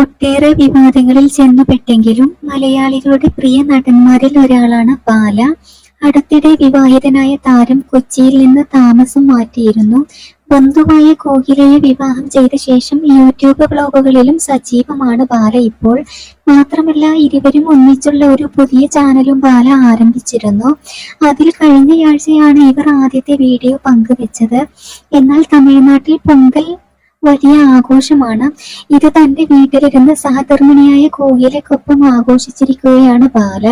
ഒട്ടേറെ വിവാദങ്ങളിൽ ചെന്നുപെട്ടെങ്കിലും മലയാളികളുടെ പ്രിയ നടന്മാരിൽ ഒരാളാണ് ബാല. അടുത്തിടെ വിവാഹിതനായ താരം കൊച്ചിയിൽ നിന്ന് താമസം മാറ്റിയിരുന്നു. ബന്ധുവായ കോകിലയെ വിവാഹം ചെയ്ത ശേഷം യൂട്യൂബ് ബ്ലോഗുകളിലും സജീവമാണ് ബാല ഇപ്പോൾ. മാത്രമല്ല ഇരുവരും ഒന്നിച്ചുള്ള ഒരു പുതിയ ചാനലും ബാല ആരംഭിച്ചിരുന്നു. അതിൽ കഴിഞ്ഞയാഴ്ചയാണ് ഇവർ ആദ്യത്തെ വീഡിയോ പങ്കുവെച്ചത്. എന്നാൽ തമിഴ്നാട്ടിൽ പൊങ്കൽ വലിയ ആഘോഷമാണ്. ഇത് തന്റെ വീട്ടിലിരുന്ന് സഹധർമ്മിണിയായ കോകിലക്കൊപ്പം ആഘോഷിച്ചിരിക്കുകയാണ് ബാല.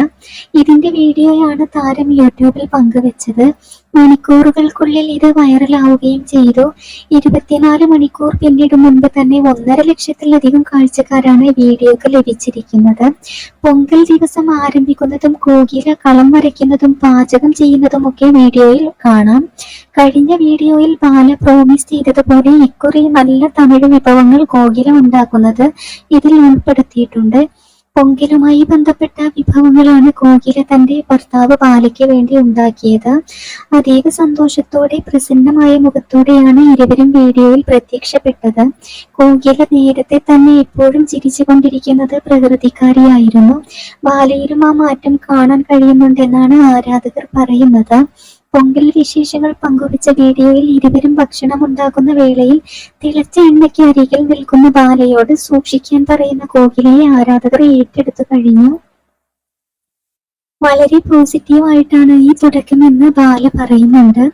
ഇതിന്റെ വീഡിയോയാണ് താരം യൂട്യൂബിൽ പങ്കുവച്ചത്. മണിക്കൂറുകൾക്കുള്ളിൽ ഇത് വൈറലാവുകയും ചെയ്തു. ഇരുപത്തിനാല് മണിക്കൂർ പിന്നീട് മുൻപ് തന്നെ ഒന്നര ലക്ഷത്തിലധികം കാഴ്ചക്കാരാണ് വീഡിയോക്ക് ലഭിച്ചിരിക്കുന്നത്. പൊങ്കൽ ദിവസം ആരംഭിക്കുന്നതും കോകില കളം വരയ്ക്കുന്നതും പാചകം ചെയ്യുന്നതും ഒക്കെ വീഡിയോയിൽ കാണാം. കഴിഞ്ഞ വീഡിയോയിൽ ബാല പ്രോമിസ് ചെയ്തതുപോലെ ഇക്കുറി നല്ല തമിഴ് വിഭവങ്ങൾ കോകില ഉണ്ടാക്കുന്നത് ഇതിൽ ഉൾപ്പെടുത്തിയിട്ടുണ്ട്. പൊങ്കലുമായി ബന്ധപ്പെട്ട വിഭവങ്ങളാണ് കോകില തന്റെ ഭർത്താവ് ബാലയ്ക്ക് വേണ്ടി ഉണ്ടാക്കിയത്. അതീവ സന്തോഷത്തോടെ പ്രസന്നമായ മുഖത്തോടെയാണ് ഇരുവരും വീഡിയോയിൽ പ്രത്യക്ഷപ്പെട്ടത്. കോകില നേരത്തെ തന്നെ എപ്പോഴും ചിരിച്ചുകൊണ്ടിരിക്കുന്നത് പ്രകൃതിക്കാരിയായിരുന്നു. ബാലയിലും ആ മാറ്റം കാണാൻ കഴിയുന്നുണ്ടെന്നാണ് ആരാധകർ പറയുന്നത്. പൊങ്കൽ വിശേഷങ്ങൾ പങ്കുവച്ച വീഡിയോയിൽ ഇരുവരും ഭക്ഷണം ഉണ്ടാക്കുന്ന വേളയിൽ തിളച്ച എണ്ണയ്ക്ക് അരികിൽ നിൽക്കുന്ന ബാലയോട് സൂക്ഷിക്കാൻ പറയുന്ന കോകിലയെ ആരാധകർ ഏറ്റെടുത്തു കഴിഞ്ഞു. വളരെ പോസിറ്റീവ് ആയിട്ടാണ് ഈ തുടക്കമെന്ന് ബാല പറയുന്നുണ്ട്.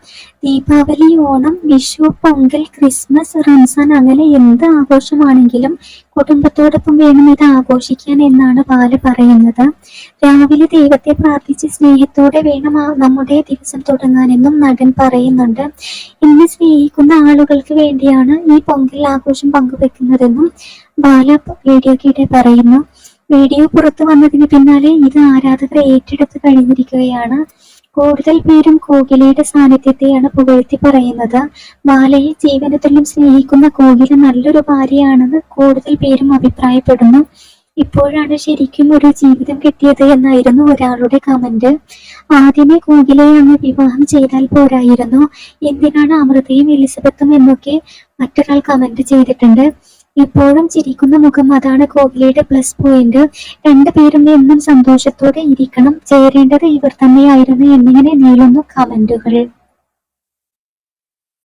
ദീപാവലി ഓണം വിഷു പൊങ്കൽ ക്രിസ്മസ് റംസാൻ അങ്ങനെ എന്ത് ആഘോഷമാണെങ്കിലും കുടുംബത്തോടൊപ്പം വേണം ഇത് ആഘോഷിക്കാൻ എന്നാണ് ബാല പറയുന്നത്. രാവിലെ ദൈവത്തെ പ്രാർത്ഥിച്ച് സ്നേഹത്തോടെ വേണം നമ്മുടെ ദിവസം തുടങ്ങാനെന്നും നടൻ പറയുന്നുണ്ട്. ഇന്ന് സ്നേഹിക്കുന്ന ആളുകൾക്ക് വേണ്ടിയാണ് ഈ പൊങ്കൽ ആഘോഷം പങ്കുവെക്കുന്നതെന്നും ബാല വീഡിയോക്കിടെ പറയുന്നു. വീഡിയോ പുറത്തു വന്നതിന് പിന്നാലെ ഇത് ആരാധകർ ഏറ്റെടുത്ത് കഴിഞ്ഞിരിക്കുകയാണ്. കൂടുതൽ പേരും കോകിലയുടെ സാന്നിധ്യത്തെയാണ് പുകഴ്ത്തി പറയുന്നത്. ബാലയെ ജീവനത്തിലും സ്നേഹിക്കുന്ന കോകില നല്ലൊരു ഭാര്യയാണെന്ന് കൂടുതൽ പേരും അഭിപ്രായപ്പെടുന്നു. ഇപ്പോഴാണ് ശരിക്കും ഒരു ജീവിതം കിട്ടിയത് എന്നായിരുന്നു ഒരാളുടെ കമന്റ്. ആദ്യമേ കോകിലയെ അങ്ങ് വിവാഹം ചെയ്താൽ പോരായിരുന്നു. എന്തിനാണ് അമൃതയും എലിസബത്തും എന്നൊക്കെ മറ്റൊരാൾ കമന്റ് ചെയ്തിട്ടുണ്ട്. ഇപ്പോഴും ചിരിക്കുന്ന മുഖം അതാണ് കോഹ്ലിയുടെ പ്ലസ് പോയിന്റ് രണ്ടുപേരും എന്നും സന്തോഷത്തോടെ ഇരിക്കണം. ചേരേണ്ടത് ഇവർ തന്നെയായിരുന്നു. എന്നിങ്ങനെ നീളുന്നു കമന്റുകൾ.